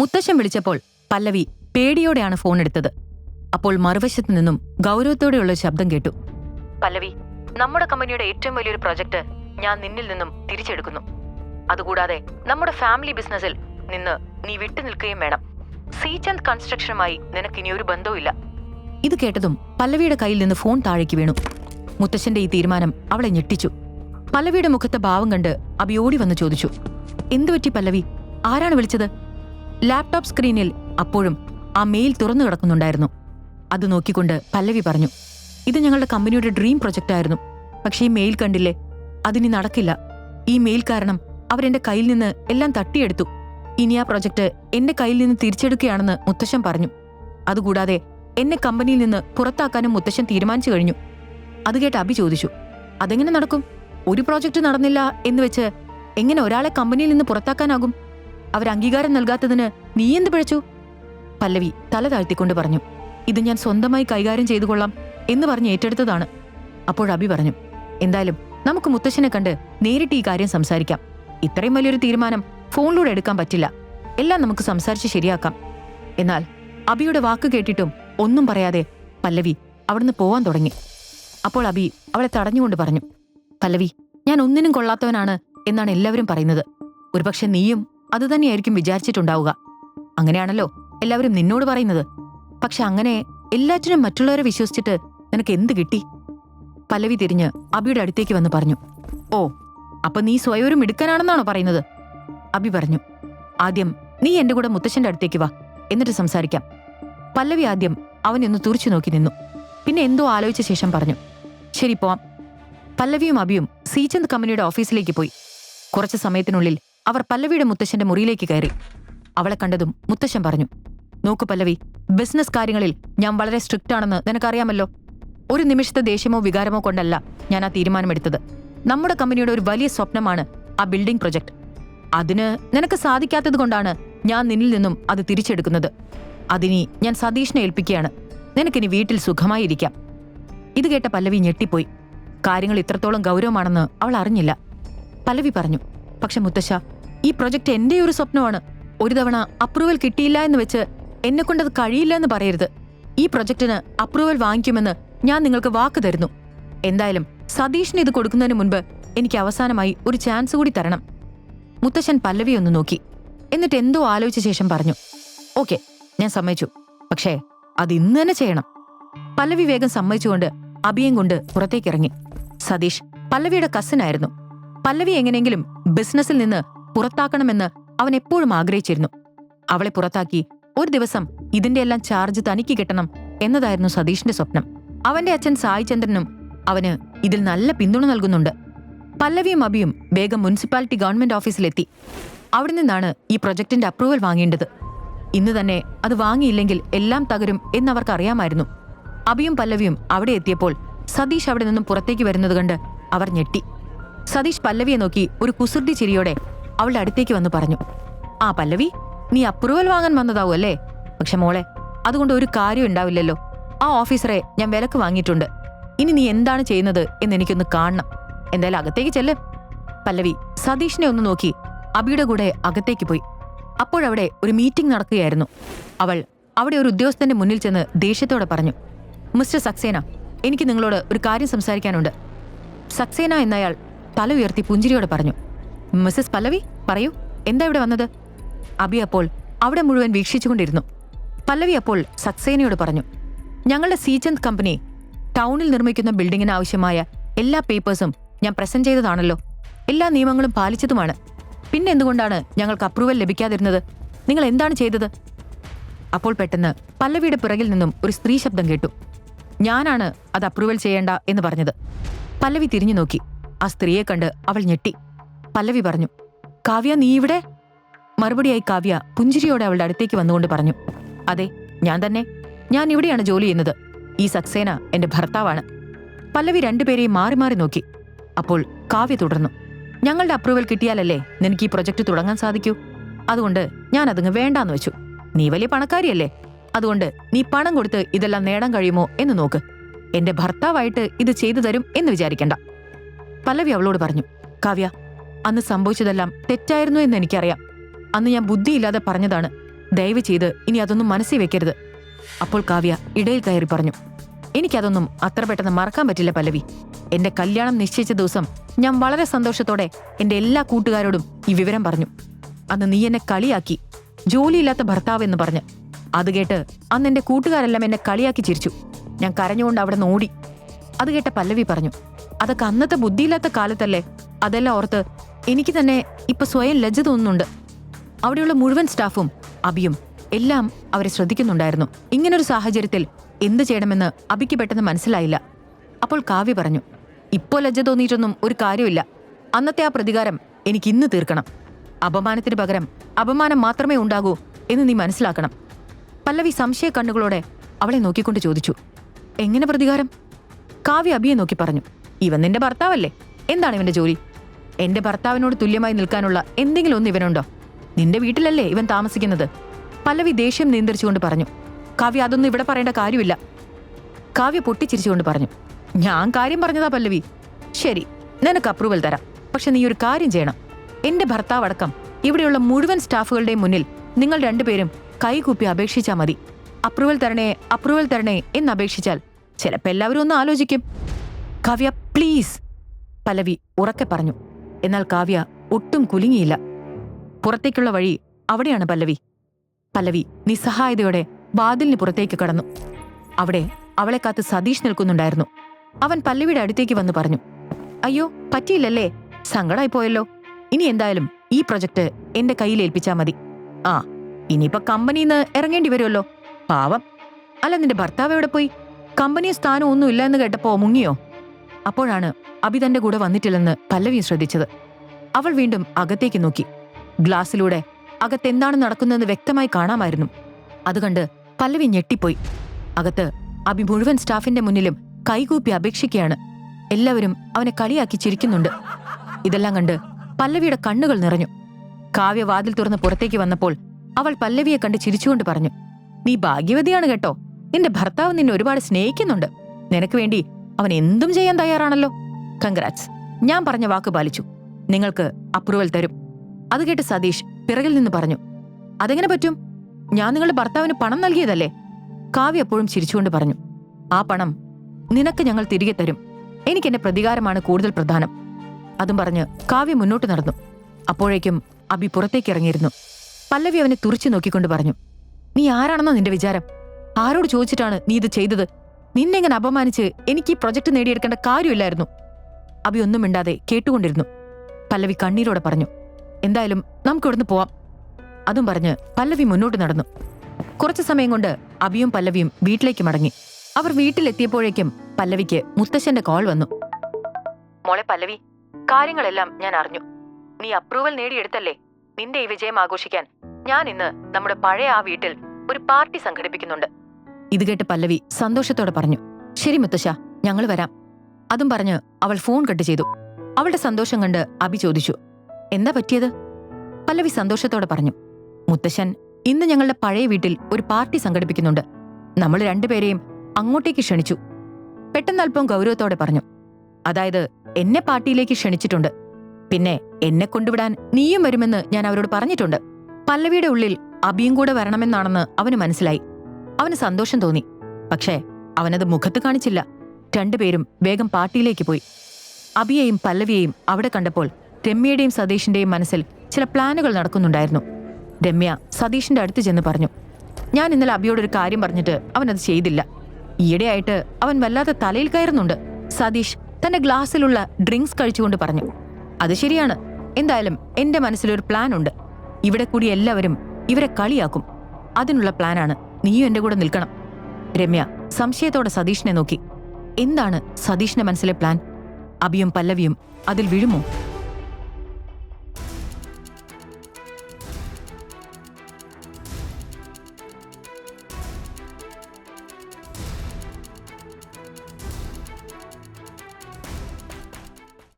മുത്തശ്ശൻ വിളിച്ചപ്പോൾ പല്ലവി പേടിയോടെയാണ് ഫോൺ എടുത്തത്. അപ്പോൾ മറുവശത്ത് നിന്നും ഗൗരവത്തോടെയുള്ള ശബ്ദം കേട്ടു. പല്ലവി നമ്മുടെ കമ്പനിയുടെ ഏറ്റവും വലിയൊരു പ്രൊജക്ട് ഞാൻ നിന്നിൽ നിന്നും തിരിച്ചെടുക്കുന്നു. അതുകൂടാതെ നമ്മുടെ ഫാമിലി ബിസിനസ്സിൽ നിന്ന് നീ വിട്ടു നിൽക്കുകയും വേണം. സീചന്ദ് കൺസ്ട്രക്ഷനുമായി നിനക്ക് ഇനി ഒരു ബന്ധവുമില്ല. ഇത് കേട്ടതും പല്ലവിയുടെ കയ്യിൽ നിന്ന് ഫോൺ താഴേക്ക് വീണു. മുത്തശ്ശന്റെ ഈ തീരുമാനം അവളെ ഞെട്ടിച്ചു. പല്ലവിയുടെ മുഖത്തെ ഭാവം കണ്ട് അബി ഓടി വന്ന് ചോദിച്ചു എന്തുപറ്റി പല്ലവി? ആരാണ് വിളിച്ചത്? ലാപ്ടോപ്പ് സ്ക്രീനിൽ അപ്പോഴും ആ മെയിൽ തുറന്നു കിടക്കുന്നുണ്ടായിരുന്നു. അത് നോക്കിക്കൊണ്ട് പല്ലവി പറഞ്ഞു ഇത് ഞങ്ങളുടെ കമ്പനിയുടെ ഡ്രീം പ്രൊജക്റ്റ് ആയിരുന്നു പക്ഷേ ഈ മെയിൽ കണ്ടില്ലേ? അതിനി നടക്കില്ല. ഈ മെയിൽ കാരണം അവരെന്റെ കയ്യിൽ നിന്ന് എല്ലാം തട്ടിയെടുത്തു. ഇനി ആ പ്രൊജക്ട് എന്റെ കയ്യിൽ നിന്ന് തിരിച്ചെടുക്കുകയാണെന്ന് മുത്തശ്ശൻ പറഞ്ഞു. അതുകൂടാതെ എന്നെ കമ്പനിയിൽ നിന്ന് പുറത്താക്കാനും മുത്തശ്ശൻ തീരുമാനിച്ചു കഴിഞ്ഞു. അത് കേട്ട് അഭി ചോദിച്ചു അതെങ്ങനെ നടക്കും? ഒരു പ്രോജക്റ്റ് നടന്നില്ല എന്ന് വെച്ച് എങ്ങനെ ഒരാളെ കമ്പനിയിൽ നിന്ന് പുറത്താക്കാനാകും? അവർ അംഗീകാരം നൽകാത്തതിന് നീ എന്ത് പിഴച്ചു? പല്ലവി തല താഴ്ത്തിക്കൊണ്ട് പറഞ്ഞു ഇത് ഞാൻ സ്വന്തമായി കൈകാര്യം ചെയ്തു കൊള്ളാം എന്ന് പറഞ്ഞ് ഏറ്റെടുത്തതാണ്. അപ്പോൾ അബി പറഞ്ഞു എന്തായാലും നമുക്ക് മുത്തശ്ശനെ കണ്ട് നേരിട്ട് ഈ കാര്യം സംസാരിക്കാം. ഇത്രയും വലിയൊരു തീരുമാനം ഫോണിലൂടെ എടുക്കാൻ പറ്റില്ല. എല്ലാം നമുക്ക് സംസാരിച്ച് ശരിയാക്കാം. എന്നാൽ അബിയുടെ വാക്ക് കേട്ടിട്ടും ഒന്നും പറയാതെ പല്ലവി അവിടുന്ന് പോവാൻ തുടങ്ങി. അപ്പോൾ അബി അവളെ തടഞ്ഞുകൊണ്ട് പറഞ്ഞു പല്ലവി ഞാൻ ഒന്നിനും കൊള്ളാത്തവനാണ് എന്നാണ് എല്ലാവരും പറയുന്നത്. ഒരുപക്ഷെ നീയും അതുതന്നെയായിരിക്കും വിചാരിച്ചിട്ടുണ്ടാവുക. അങ്ങനെയാണല്ലോ എല്ലാവരും നിന്നോട് പറയുന്നത്. പക്ഷെ അങ്ങനെ എല്ലാറ്റിനും മറ്റുള്ളവരെ വിശ്വസിച്ചിട്ട് നിനക്ക് എന്ത് കിട്ടി? പല്ലവി തിരിഞ്ഞ് അബിയുടെ അടുത്തേക്ക് വന്ന് പറഞ്ഞു. ഓ അപ്പൊ നീ സ്വയവരും ഒരു മിടുക്കനാണെന്നാണോ പറയുന്നത്? അബി പറഞ്ഞു. ആദ്യം നീ എന്റെ കൂടെ മുത്തശ്ശന്റെ അടുത്തേക്ക് വാ എന്നിട്ട് സംസാരിക്കാം. പല്ലവി ആദ്യം അവനൊന്ന് തുറച്ചു നോക്കി നിന്നു. പിന്നെ എന്തോ ആലോചിച്ച ശേഷം പറഞ്ഞു. ശരി പോവാം. പല്ലവിയും അബിയും സീചന്ദ് കമ്പനിയുടെ ഓഫീസിലേക്ക് പോയി. കുറച്ച് സമയത്തിനുള്ളിൽ അവർ പല്ലവിയുടെ മുത്തശ്ശന്റെ മുറിയിലേക്ക് കയറി. അവളെ കണ്ടതും മുത്തശ്ശൻ പറഞ്ഞു നോക്കു പല്ലവി ബിസിനസ് കാര്യങ്ങളിൽ ഞാൻ വളരെ സ്ട്രിക്റ്റ് ആണെന്ന് നിനക്കറിയാമല്ലോ. ഒരു നിമിഷത്തെ ദേഷ്യമോ വികാരമോ കൊണ്ടല്ല ഞാൻ ആ തീരുമാനമെടുത്തത്. നമ്മുടെ കമ്പനിയുടെ ഒരു വലിയ സ്വപ്നമാണ് ആ ബിൽഡിംഗ് പ്രൊജക്ട് അതിന് നിനക്ക് സാധിക്കാത്തത് കൊണ്ടാണ് ഞാൻ നിന്നിൽ നിന്നും അത് തിരിച്ചെടുക്കുന്നത്. അതിനി ഞാൻ സതീഷിനെ ഏൽപ്പിക്കുകയാണ്. നിനക്കിനി വീട്ടിൽ സുഖമായി ഇരിക്കാം. ഇത് കേട്ട പല്ലവി ഞെട്ടിപ്പോയി. കാര്യങ്ങൾ ഇത്രത്തോളം ഗൗരവമാണെന്ന് അവൾ അറിഞ്ഞില്ല. പല്ലവി പറഞ്ഞു പക്ഷെ മുത്തശ്ശ ഈ പ്രൊജക്ട് എന്റെ ഒരു സ്വപ്നമാണ്. ഒരു തവണ അപ്രൂവൽ കിട്ടിയില്ല എന്ന് വെച്ച് എന്നെ കൊണ്ടത് കഴിയില്ല എന്ന് പറയരുത്. ഈ പ്രൊജക്ടിന് അപ്രൂവൽ വാങ്ങിക്കുമെന്ന് ഞാൻ നിങ്ങൾക്ക് വാക്ക് തരുന്നു. എന്തായാലും സതീഷിന് ഇത് കൊടുക്കുന്നതിന് മുൻപ് എനിക്ക് അവസാനമായി ഒരു ചാൻസ് കൂടി തരണം. മുത്തശ്ശൻ പല്ലവി ഒന്ന് നോക്കി. എന്നിട്ട് എന്തോ ആലോചിച്ച ശേഷം പറഞ്ഞു. ഓക്കെ ഞാൻ സമ്മതിച്ചു. പക്ഷേ അത് ഇന്ന് തന്നെ ചെയ്യണം. പല്ലവി വേഗം സമ്മതിച്ചുകൊണ്ട് അഭിയം കൊണ്ട് പുറത്തേക്കിറങ്ങി സതീഷ് പല്ലവിയുടെ കസിനായിരുന്നു. പല്ലവി എങ്ങനെയെങ്കിലും ബിസിനസ്സിൽ നിന്ന് പുറത്താക്കണമെന്ന് അവൻ എപ്പോഴും ആഗ്രഹിച്ചിരുന്നു. അവളെ പുറത്താക്കി ഒരു ദിവസം ഇതിന്റെ എല്ലാം ചാർജ് തനിക്ക് കിട്ടണം എന്നതായിരുന്നു സതീഷിന്റെ സ്വപ്നം. അവന്റെ അച്ഛൻ സായി ചന്ദ്രനും അവന് ഇതിൽ നല്ല പിന്തുണ നൽകുന്നുണ്ട്. പല്ലവിയും അബിയും വേഗം മുനിസിപ്പാലിറ്റി ഗവൺമെന്റ് ഓഫീസിലെത്തി. അവിടെ നിന്നാണ് ഈ പ്രൊജക്ടിന്റെ അപ്രൂവൽ വാങ്ങേണ്ടത്. ഇന്ന് തന്നെ അത് വാങ്ങിയില്ലെങ്കിൽ എല്ലാം തകരും എന്നവർക്ക് അറിയാമായിരുന്നു അബിയും പല്ലവിയും അവിടെ എത്തിയപ്പോൾ സതീഷ് അവിടെ നിന്നും പുറത്തേക്ക് വരുന്നത് കണ്ട് അവർ ഞെട്ടി. സതീഷ് പല്ലവിയെ നോക്കി ഒരു കുസൃതി ചിരിയോടെ അവളുടെ അടുത്തേക്ക് വന്ന് പറഞ്ഞു ആ പല്ലവി നീ അപ്രൂവൽ വാങ്ങാൻ വന്നതാവും അല്ലേ? പക്ഷെ മോളെ അതുകൊണ്ട് ഒരു കാര്യം ഉണ്ടാവില്ലല്ലോ. ആ ഓഫീസറെ ഞാൻ വിലക്ക് വാങ്ങിയിട്ടുണ്ട്. ഇനി നീ എന്താണ് ചെയ്യുന്നത് എന്ന് എനിക്കൊന്ന് കാണണം. എന്തായാലും അകത്തേക്ക് ചെല്ല്. പല്ലവി സതീഷിനെ ഒന്ന് നോക്കി അബിയുടെ കൂടെ അകത്തേക്ക് പോയി. അപ്പോഴവിടെ ഒരു മീറ്റിംഗ് നടക്കുകയായിരുന്നു. അവൾ അവിടെ ഒരു ഉദ്യോഗസ്ഥന്റെ മുന്നിൽ ചെന്ന് ദേഷ്യത്തോടെ പറഞ്ഞു മിസ്റ്റർ സക്സേന എനിക്ക് നിങ്ങളോട് ഒരു കാര്യം സംസാരിക്കാനുണ്ട്. സക്സേന എന്നയാൾ തല ഉയർത്തി പുഞ്ചിരിയോടെ പറഞ്ഞു മിസ്സസ് പല്ലവി പറയൂ എന്താ ഇവിടെ വന്നത്? അബി അപ്പോൾ അവിടെ മുഴുവൻ വീക്ഷിച്ചുകൊണ്ടിരുന്നു. പല്ലവി അപ്പോൾ സക്സേനയോട് പറഞ്ഞു ഞങ്ങളുടെ സീചന്ദ് കമ്പനി ടൗണിൽ നിർമ്മിക്കുന്ന ബിൽഡിങ്ങിന് ആവശ്യമായ എല്ലാ പേപ്പേഴ്സും ഞാൻ പ്രസന്റ് ചെയ്തതാണല്ലോ. എല്ലാ നിയമങ്ങളും പാലിച്ചതുമാണ്. പിന്നെ എന്തുകൊണ്ടാണ് ഞങ്ങൾക്ക് അപ്രൂവൽ ലഭിക്കാതിരുന്നത്? നിങ്ങൾ എന്താണ് ചെയ്തത്? അപ്പോൾ പെട്ടെന്ന് പല്ലവിയുടെ പിറകിൽ നിന്നും ഒരു സ്ത്രീ ശബ്ദം കേട്ടു ഞാനാണ് അത് അപ്രൂവൽ ചെയ്യേണ്ട എന്ന് പറഞ്ഞത്. പല്ലവി തിരിഞ്ഞു നോക്കി ആ സ്ത്രീയെ കണ്ട് അവൾ ഞെട്ടി. പല്ലവി പറഞ്ഞു കാവ്യ നീ ഇവിടെ? മറുപടിയായി കാവ്യ പുഞ്ചിരിയോടെ അവളുടെ അടുത്തേക്ക് വന്നുകൊണ്ട് പറഞ്ഞു അതെ ഞാൻ തന്നെ. ഞാൻ ഇവിടെയാണ് ജോലി ചെയ്യുന്നത്. ഈ സക്സേന എന്റെ ഭർത്താവാണ്. പല്ലവി രണ്ടുപേരെയും മാറി മാറി നോക്കി. അപ്പോൾ കാവ്യ തുടർന്നു ഞങ്ങളുടെ അപ്രൂവൽ കിട്ടിയാലല്ലേ നിനക്ക് ഈ പ്രൊജക്ട് തുടങ്ങാൻ സാധിക്കൂ? അതുകൊണ്ട് ഞാൻ അതങ്ങ് വേണ്ടാന്ന് വെച്ചു. നീ വലിയ പണക്കാരിയല്ലേ. അതുകൊണ്ട് നീ പണം കൊടുത്ത് ഇതെല്ലാം നേടാൻ കഴിയുമോ എന്ന് നോക്ക്. എന്റെ ഭർത്താവായിട്ട് ഇത് ചെയ്തു തരും എന്ന് വിചാരിക്കണ്ട. പല്ലവി അവളോട് പറഞ്ഞു കാവ്യ അന്ന് സംഭവിച്ചതെല്ലാം തെറ്റായിരുന്നു എന്ന് എനിക്കറിയാം. അന്ന് ഞാൻ ബുദ്ധിയില്ലാതെ പറഞ്ഞതാണ്. ദയവ് ചെയ്ത് ഇനി അതൊന്നും മനസ്സിൽ വെക്കരുത്. അപ്പോൾ കാവ്യ ഇടയിൽ കയറി പറഞ്ഞു എനിക്കതൊന്നും അത്ര പെട്ടെന്ന് മറക്കാൻ പറ്റില്ല പല്ലവി. എന്റെ കല്യാണം നിശ്ചയിച്ച ദിവസം ഞാൻ വളരെ സന്തോഷത്തോടെ എന്റെ എല്ലാ കൂട്ടുകാരോടും ഈ വിവരം പറഞ്ഞു. അന്ന് നീ എന്നെ കളിയാക്കി ജോലിയില്ലാത്ത ഭർത്താവ് എന്ന് പറഞ്ഞ്. അത് കേട്ട് അന്ന് എന്റെ കൂട്ടുകാരെല്ലാം എന്നെ കളിയാക്കി ചിരിച്ചു. ഞാൻ കരഞ്ഞുകൊണ്ട് അവിടെ നിന്ന് ഓടി. അത് കേട്ട പല്ലവി പറഞ്ഞു അതൊക്കെ അന്നത്തെ ബുദ്ധിയില്ലാത്ത കാലത്തല്ലേ? അതെല്ലാം ഓർത്ത് എനിക്ക് തന്നെ ഇപ്പൊ സ്വയം ലജ്ജ തോന്നുന്നുണ്ട്. അവിടെയുള്ള മുഴുവൻ സ്റ്റാഫും അബിയും എല്ലാം അവരെ ശ്രദ്ധിക്കുന്നുണ്ടായിരുന്നു. ഇങ്ങനൊരു സാഹചര്യത്തിൽ എന്ത് ചെയ്യണമെന്ന് അബിക്ക് പെട്ടെന്ന് മനസ്സിലായില്ല. അപ്പോൾ കാവ്യ പറഞ്ഞു ഇപ്പോൾ ലജ്ജ തോന്നിയിട്ടൊന്നും ഒരു കാര്യമില്ല. അന്നത്തെ ആ പ്രതികാരം എനിക്ക് ഇന്ന് തീർക്കണം. അപമാനത്തിന് പകരം അപമാനം മാത്രമേ ഉണ്ടാകൂ എന്ന് നീ മനസ്സിലാക്കണം. പല്ലവി സംശയ കണ്ണുകളോടെ അവളെ നോക്കിക്കൊണ്ട് ചോദിച്ചു എങ്ങനെ പ്രതികാരം? കാവ്യ അബിയെ നോക്കി പറഞ്ഞു ഇവൻ നിന്റെ ഭർത്താവല്ലേ? എന്താണ് ഇവന്റെ ജോലി? എന്റെ ഭർത്താവിനോട് തുല്യമായി നിൽക്കാനുള്ള എന്തെങ്കിലും ഒന്ന് ഇവനുണ്ടോ? നിന്റെ വീട്ടിലല്ലേ ഇവൻ താമസിക്കുന്നത്? പല്ലവി ദേഷ്യം നിയന്ത്രിച്ചുകൊണ്ട് പറഞ്ഞു. കാവ്യ അതൊന്നും ഇവിടെ പറയേണ്ട കാര്യമില്ല. കാവ്യ പൊട്ടിച്ചിരിച്ചുകൊണ്ട് പറഞ്ഞു. ഞാൻ കാര്യം പറഞ്ഞതാ പല്ലവി. ശരി നിനക്ക് അപ്രൂവൽ തരാം. പക്ഷെ നീ ഒരു കാര്യം ചെയ്യണം. എന്റെ ഭർത്താവ് അടക്കം ഇവിടെയുള്ള മുഴുവൻ സ്റ്റാഫുകളുടെയും മുന്നിൽ നിങ്ങൾ രണ്ടുപേരും കൈകൂപ്പി അപേക്ഷിച്ചാൽ മതി. അപ്രൂവൽ തരണേ അപ്രൂവൽ തരണേ എന്ന് അപേക്ഷിച്ചാൽ ചിലപ്പോൾ എല്ലാവരും ഒന്ന് ആലോചിക്കും. കാവ്യ പ്ലീസ്. പലവി ഉറക്കെ പറഞ്ഞു. എന്നാൽ കാവ്യ ഒട്ടും കുലുങ്ങിയില്ല. പുറത്തേക്കുള്ള വഴി അവിടെയാണ് പല്ലവി. പല്ലവി നിസ്സഹായതയോടെ വാതിലിന് പുറത്തേക്ക് കടന്നു. അവിടെ അവളെ കാത്ത് സതീഷ് നിൽക്കുന്നുണ്ടായിരുന്നു. അവൻ പല്ലവിയുടെ അടുത്തേക്ക് വന്ന് പറഞ്ഞു അയ്യോ പറ്റിയില്ലല്ലേ? സങ്കടായി പോയല്ലോ. ഇനി എന്തായാലും ഈ പ്രൊജക്ട് എന്റെ കയ്യിൽ ഏൽപ്പിച്ചാൽ മതി. ആ ഇനിയിപ്പോ കമ്പനിന്ന് ഇറങ്ങേണ്ടി വരുമല്ലോ. പാവം. അല്ല നിന്റെ ഭർത്താവ് എവിടെ പോയി? കമ്പനി സ്ഥാനം ഒന്നും ഇല്ല എന്ന് കേട്ടപ്പോ മുങ്ങിയോ? അപ്പോഴാണ് അഭി തന്റെ കൂടെ വന്നിട്ടില്ലെന്ന് പല്ലവി ശ്രദ്ധിച്ചത്. അവൾ വീണ്ടും അകത്തേക്ക് നോക്കി. ഗ്ലാസ്സിലൂടെ അകത്തെന്താണ് നടക്കുന്നതെന്ന് വ്യക്തമായി കാണാമായിരുന്നു. അതുകണ്ട് പല്ലവി ഞെട്ടിപ്പോയി. അകത്ത് അഭി മുഴുവൻ സ്റ്റാഫിന്റെ മുന്നിലും കൈകൂപ്പി അപേക്ഷിക്കുകയാണ്. എല്ലാവരും അവനെ കളിയാക്കി ചിരിക്കുന്നുണ്ട്. ഇതെല്ലാം കണ്ട് പല്ലവിയുടെ കണ്ണുകൾ നിറഞ്ഞു. കാവ്യ വാതിൽ തുറന്ന് പുറത്തേക്ക് വന്നപ്പോൾ അവൾ പല്ലവിയെ കണ്ട് ചിരിച്ചുകൊണ്ട് പറഞ്ഞു നീ ഭാഗ്യവതിയാണ് കേട്ടോ. നിന്റെ ഭർത്താവ് നിന്നെ ഒരുപാട് സ്നേഹിക്കുന്നുണ്ട്. നിനക്ക് വേണ്ടി അവൻ എന്തും ചെയ്യാൻ തയ്യാറാണല്ലോ. കൺഗ്രാറ്റ്സ് ഞാൻ പറഞ്ഞ വാക്ക് പാലിച്ചു. നിങ്ങൾക്ക് അപ്രൂവൽ തരും. അത് കേട്ട് സതീഷ് പിറകിൽ നിന്ന് പറഞ്ഞു. അതെങ്ങനെ പറ്റും? ഞാൻ നിങ്ങളുടെ ഭർത്താവിന് പണം നൽകിയതല്ലേ? കാവ്യ എപ്പോഴും ചിരിച്ചുകൊണ്ട് പറഞ്ഞു. ആ പണം നിനക്ക് ഞങ്ങൾ തിരികെ തരും. എനിക്ക് എന്റെ പ്രതികാരമാണ് കൂടുതൽ പ്രധാനം. അതും പറഞ്ഞ് കാവ്യ മുന്നോട്ട് നടന്നു. അപ്പോഴേക്കും അബി പുറത്തേക്ക് ഇറങ്ങിയിരുന്നു. പല്ലവി അവനെ തുറച്ചു നോക്കിക്കൊണ്ട് പറഞ്ഞു. നീ ആരാണെന്നോ നിന്റെ വിചാരം? ആരോട് ചോദിച്ചിട്ടാണ് നീ ഇത് ചെയ്തത്? നിന്നെ ഇങ്ങനെ അപമാനിച്ച് എനിക്ക് ഈ പ്രൊജക്ട് നേടിയെടുക്കേണ്ട കാര്യമില്ലായിരുന്നു. അബി ഒന്നും മിണ്ടാതെ കേട്ടുകൊണ്ടിരുന്നു. പല്ലവി കണ്ണീരോടെ പറഞ്ഞു എന്തായാലും നമുക്ക് ഇവിടുന്ന് പോവാം. അതും പറഞ്ഞ് പല്ലവി മുന്നോട്ട് നടന്നു. കുറച്ചു സമയം കൊണ്ട് അബിയും പല്ലവിയും വീട്ടിലേക്ക് മടങ്ങി. അവർ വീട്ടിലെത്തിയപ്പോഴേക്കും പല്ലവിക്ക് മുത്തശ്ശന്റെ കോൾ വന്നു. മോളെ പല്ലവി കാര്യങ്ങളെല്ലാം ഞാൻ അറിഞ്ഞു. നീ അപ്രൂവൽ നേടിയെടുത്തല്ലേ? നിന്റെ ഈ വിജയം ആഘോഷിക്കാൻ ഞാൻ ഇന്ന് നമ്മുടെ പഴയ ആ വീട്ടിൽ ഒരു പാർട്ടി സംഘടിപ്പിക്കുന്നുണ്ട്. ഇത് കേട്ട് പല്ലവി സന്തോഷത്തോടെ പറഞ്ഞു ശരി മുത്തശ്ശ ഞങ്ങൾ വരാം. അതും പറഞ്ഞ് അവൾ ഫോൺ കട്ട് ചെയ്തു. അവളുടെ സന്തോഷം കണ്ട് അബി ചോദിച്ചു എന്താ പറ്റിയത്? പല്ലവി സന്തോഷത്തോടെ പറഞ്ഞു മുത്തശ്ശൻ ഇന്ന് ഞങ്ങളുടെ പഴയ വീട്ടിൽ ഒരു പാർട്ടി സംഘടിപ്പിക്കുന്നുണ്ട്. നമ്മൾ രണ്ടുപേരെയും അങ്ങോട്ടേക്ക് ക്ഷണിച്ചു. പെട്ടെന്നൽപ്പം ഗൗരവത്തോടെ പറഞ്ഞു അതായത് എന്നെ പാർട്ടിയിലേക്ക് ക്ഷണിച്ചിട്ടുണ്ട്. പിന്നെ എന്നെ കൊണ്ടുവിടാൻ നീയും വരുമെന്ന് ഞാൻ അവരോട് പറഞ്ഞിട്ടുണ്ട്. പല്ലവിയുടെ ഉള്ളിൽ അബിയും കൂടെ വരണമെന്നാണെന്ന് അവന് മനസ്സിലായി. അവന് സന്തോഷം തോന്നി. പക്ഷേ അവനത് മുഖത്ത് കാണിച്ചില്ല. രണ്ടുപേരും വേഗം പാർട്ടിയിലേക്ക് പോയി. അബിയെയും പല്ലവിയെയും അവിടെ കണ്ടപ്പോൾ രമ്യയുടെയും സതീഷിന്റെയും മനസ്സിൽ ചില പ്ലാനുകൾ നടക്കുന്നുണ്ടായിരുന്നു. രമ്യ സതീഷിന്റെ അടുത്ത് ചെന്ന് പറഞ്ഞു ഞാൻ ഇന്നലെ അബിയോട് ഒരു കാര്യം പറഞ്ഞിട്ട് അവനത് ചെയ്തില്ല. ഈയിടെയായിട്ട് അവൻ വല്ലാതെ തലയിൽ കയറുന്നുണ്ട്. സതീഷ് തന്റെ ഗ്ലാസ്സിലുള്ള ഡ്രിങ്ക്സ് കഴിച്ചുകൊണ്ട് പറഞ്ഞു അത് ശരിയാണ്. എന്തായാലും എന്റെ മനസ്സിലൊരു പ്ലാൻ ഉണ്ട് ഇവിടെ കൂടി എല്ലാവരും ഇവരെ കളിയാക്കും. അതിനുള്ള പ്ലാനാണ്. നീയും എന്റെ കൂടെ നിൽക്കണം. രമ്യ സംശയത്തോടെ സതീഷിനെ നോക്കി. എന്താണ് സതീഷിന്റെ മനസ്സിലെ പ്ലാൻ? അബിയും പല്ലവിയും അതിൽ വീഴുമോ?